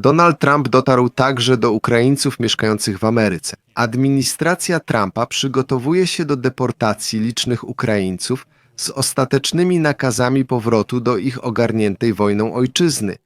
Donald Trump dotarł także do Ukraińców mieszkających w Ameryce. Administracja Trumpa przygotowuje się do deportacji licznych Ukraińców z ostatecznymi nakazami powrotu do ich ogarniętej wojną ojczyzny,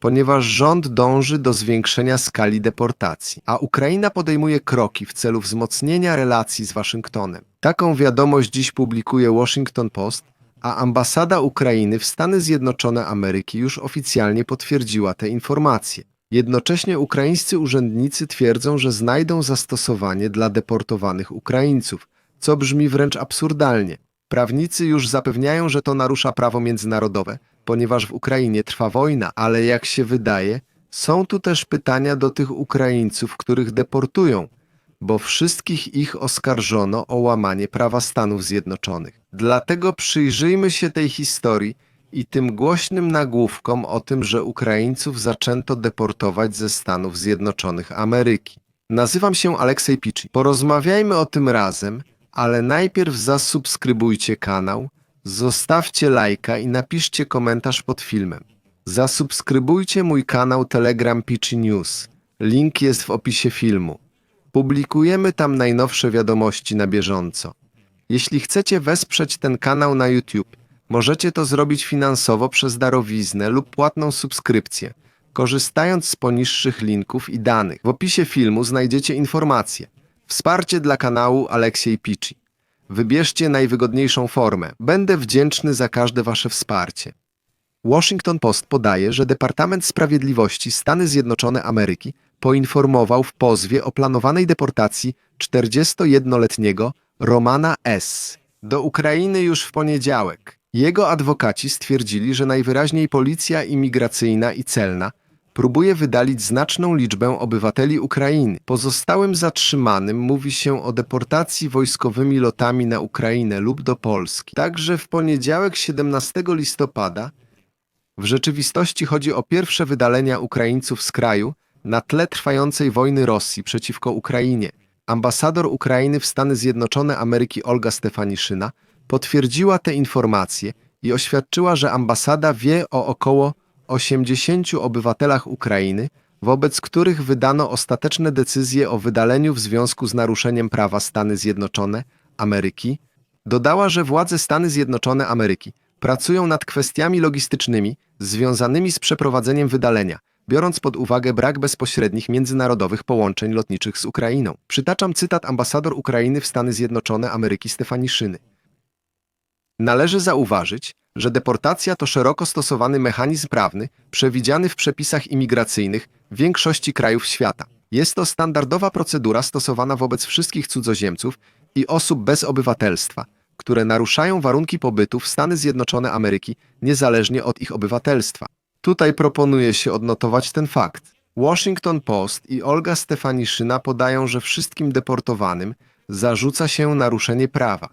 ponieważ rząd dąży do zwiększenia skali deportacji, a Ukraina podejmuje kroki w celu wzmocnienia relacji z Waszyngtonem. Taką wiadomość dziś publikuje Washington Post, a ambasada Ukrainy w Stany Zjednoczone Ameryki już oficjalnie potwierdziła te informacje. Jednocześnie ukraińscy urzędnicy twierdzą, że znajdą zastosowanie dla deportowanych Ukraińców, co brzmi wręcz absurdalnie. Prawnicy już zapewniają, że to narusza prawo międzynarodowe, ponieważ w Ukrainie trwa wojna, ale jak się wydaje, są tu też pytania do tych Ukraińców, których deportują, bo wszystkich ich oskarżono o łamanie prawa Stanów Zjednoczonych. Dlatego przyjrzyjmy się tej historii i tym głośnym nagłówkom o tym, że Ukraińców zaczęto deportować ze Stanów Zjednoczonych Ameryki. Nazywam się Aleksej Piczy. Porozmawiajmy o tym razem, ale najpierw zasubskrybujcie kanał, zostawcie lajka i napiszcie komentarz pod filmem. Zasubskrybujcie mój kanał Telegram Piczy News. Link jest w opisie filmu. Publikujemy tam najnowsze wiadomości na bieżąco. Jeśli chcecie wesprzeć ten kanał na YouTube, możecie to zrobić finansowo przez darowiznę lub płatną subskrypcję, korzystając z poniższych linków i danych. W opisie filmu znajdziecie informacje. Wsparcie dla kanału Aleksiej Piczy. Wybierzcie najwygodniejszą formę. Będę wdzięczny za każde wasze wsparcie. Washington Post podaje, że Departament Sprawiedliwości Stany Zjednoczone Ameryki poinformował w pozwie o planowanej deportacji 41-letniego Romana S. do Ukrainy już w poniedziałek. Jego adwokaci stwierdzili, że najwyraźniej policja imigracyjna i celna próbuje wydalić znaczną liczbę obywateli Ukrainy. Pozostałym zatrzymanym mówi się o deportacji wojskowymi lotami na Ukrainę lub do Polski. Także w poniedziałek 17 listopada w rzeczywistości chodzi o pierwsze wydalenia Ukraińców z kraju na tle trwającej wojny Rosji przeciwko Ukrainie. Ambasador Ukrainy w Stany Zjednoczone Ameryki Olga Stefaniszyna potwierdziła te informacje i oświadczyła, że ambasada wie o około 80 obywatelach Ukrainy, wobec których wydano ostateczne decyzje o wydaleniu w związku z naruszeniem prawa Stany Zjednoczone Ameryki. Dodała, że władze Stany Zjednoczone Ameryki pracują nad kwestiami logistycznymi związanymi z przeprowadzeniem wydalenia, biorąc pod uwagę brak bezpośrednich międzynarodowych połączeń lotniczych z Ukrainą. Przytaczam cytat ambasador Ukrainy w Stany Zjednoczone Ameryki Stefaniszyny. Należy zauważyć, że deportacja to szeroko stosowany mechanizm prawny przewidziany w przepisach imigracyjnych w większości krajów świata. Jest to standardowa procedura stosowana wobec wszystkich cudzoziemców i osób bez obywatelstwa, które naruszają warunki pobytu w Stany Zjednoczone Ameryki niezależnie od ich obywatelstwa. Tutaj proponuje się odnotować ten fakt. Washington Post i Olga Stefaniszyna podają, że wszystkim deportowanym zarzuca się naruszenie prawa.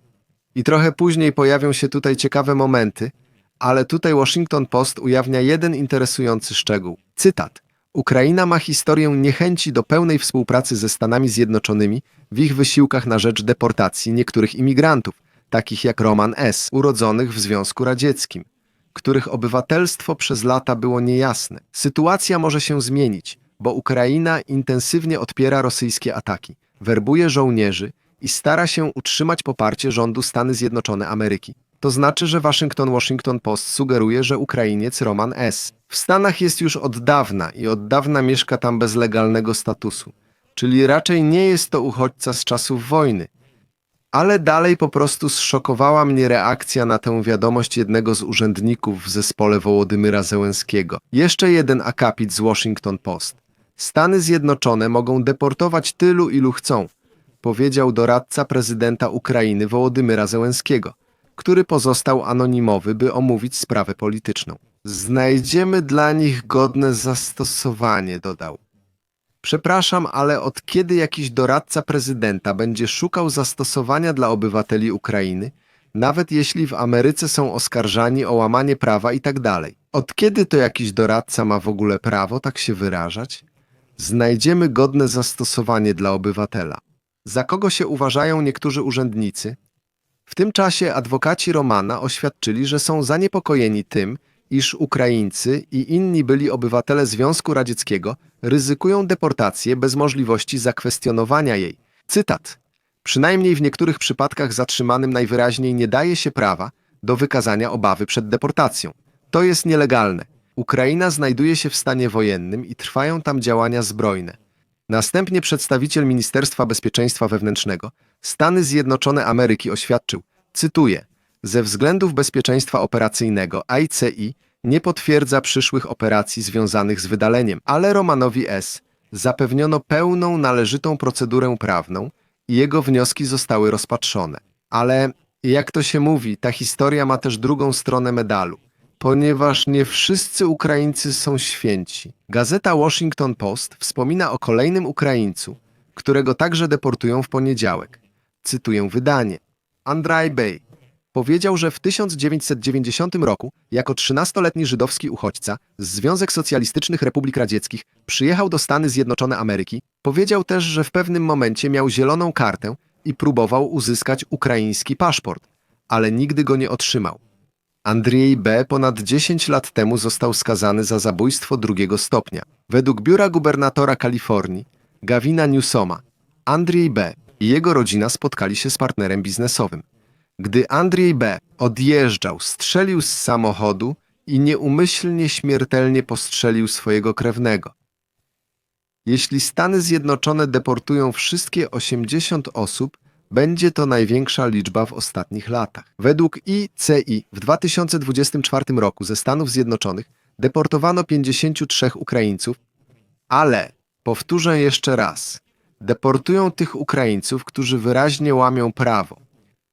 I trochę później pojawią się tutaj ciekawe momenty, ale tutaj Washington Post ujawnia jeden interesujący szczegół. Cytat. Ukraina ma historię niechęci do pełnej współpracy ze Stanami Zjednoczonymi w ich wysiłkach na rzecz deportacji niektórych imigrantów, takich jak Roman S., urodzonych w Związku Radzieckim, których obywatelstwo przez lata było niejasne. Sytuacja może się zmienić, bo Ukraina intensywnie odpiera rosyjskie ataki, werbuje żołnierzy i stara się utrzymać poparcie rządu Stany Zjednoczone Ameryki. To znaczy, że Waszyngton Washington Post sugeruje, że Ukrainiec Roman S. w Stanach jest już od dawna i od dawna mieszka tam bez legalnego statusu, czyli raczej nie jest to uchodźca z czasów wojny. Ale dalej po prostu zszokowała mnie reakcja na tę wiadomość jednego z urzędników w zespole Wołodymyra Zełenskiego. Jeszcze jeden akapit z Washington Post. Stany Zjednoczone mogą deportować tylu, ilu chcą, powiedział doradca prezydenta Ukrainy Wołodymyra Zełenskiego, który pozostał anonimowy, by omówić sprawę polityczną. Znajdziemy dla nich godne zastosowanie, dodał. Przepraszam, ale od kiedy jakiś doradca prezydenta będzie szukał zastosowania dla obywateli Ukrainy, nawet jeśli w Ameryce są oskarżani o łamanie prawa i tak? Od kiedy to jakiś doradca ma w ogóle prawo tak się wyrażać? Znajdziemy godne zastosowanie dla obywatela. Za kogo się uważają niektórzy urzędnicy? W tym czasie adwokaci Romana oświadczyli, że są zaniepokojeni tym, iż Ukraińcy i inni byli obywatele Związku Radzieckiego ryzykują deportację bez możliwości zakwestionowania jej. Cytat. Przynajmniej w niektórych przypadkach zatrzymanym najwyraźniej nie daje się prawa do wykazania obawy przed deportacją. To jest nielegalne. Ukraina znajduje się w stanie wojennym i trwają tam działania zbrojne. Następnie przedstawiciel Ministerstwa Bezpieczeństwa Wewnętrznego Stany Zjednoczone Ameryki oświadczył, cytuję, ze względów bezpieczeństwa operacyjnego ICI nie potwierdza przyszłych operacji związanych z wydaleniem, ale Romanowi S. zapewniono pełną, należytą procedurę prawną i jego wnioski zostały rozpatrzone. Ale, jak to się mówi, ta historia ma też drugą stronę medalu ponieważ nie wszyscy Ukraińcy są święci. Gazeta Washington Post wspomina o kolejnym Ukraińcu, którego także deportują w poniedziałek. Cytuję wydanie. Andrzej Bey powiedział, że w 1990 roku jako 13-letni żydowski uchodźca z Związek Socjalistycznych Republik Radzieckich przyjechał do Stany Zjednoczone Ameryki. Powiedział też, że w pewnym momencie miał zieloną kartę i próbował uzyskać ukraiński paszport, ale nigdy go nie otrzymał. Andrzej B. ponad 10 lat temu został skazany za zabójstwo drugiego stopnia. Według biura gubernatora Kalifornii, Gavina Newsoma, Andrzej B. i jego rodzina spotkali się z partnerem biznesowym. Gdy Andrzej B. odjeżdżał, strzelił z samochodu i nieumyślnie śmiertelnie postrzelił swojego krewnego. Jeśli Stany Zjednoczone deportują wszystkie 80 osób, będzie to największa liczba w ostatnich latach. Według ICI w 2024 roku ze Stanów Zjednoczonych deportowano 53 Ukraińców, ale powtórzę jeszcze raz, deportują tych Ukraińców, którzy wyraźnie łamią prawo.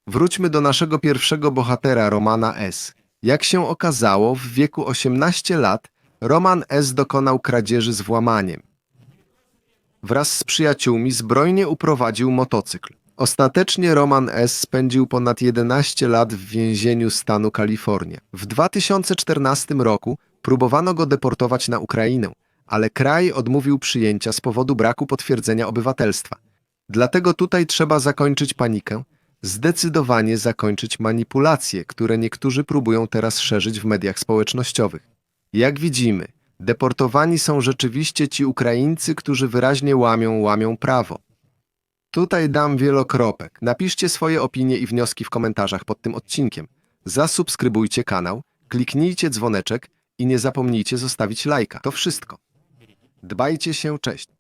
Wróćmy do naszego pierwszego bohatera Romana S. Jak się okazało, w wieku 18 lat Roman S. dokonał kradzieży z włamaniem. Wraz z przyjaciółmi zbrojnie uprowadził motocykl. Ostatecznie Roman S. spędził ponad 11 lat w więzieniu stanu Kalifornia. W 2014 roku próbowano go deportować na Ukrainę, ale kraj odmówił przyjęcia z powodu braku potwierdzenia obywatelstwa. Dlatego tutaj trzeba zakończyć panikę, zdecydowanie zakończyć manipulacje, które niektórzy próbują teraz szerzyć w mediach społecznościowych. Jak widzimy, deportowani są rzeczywiście ci Ukraińcy, którzy wyraźnie łamią, łamią prawo. Tutaj dam wielokropek. Napiszcie swoje opinie i wnioski w komentarzach pod tym odcinkiem. Zasubskrybujcie kanał, kliknijcie dzwoneczek i nie zapomnijcie zostawić lajka. To wszystko. Dbajcie się, cześć.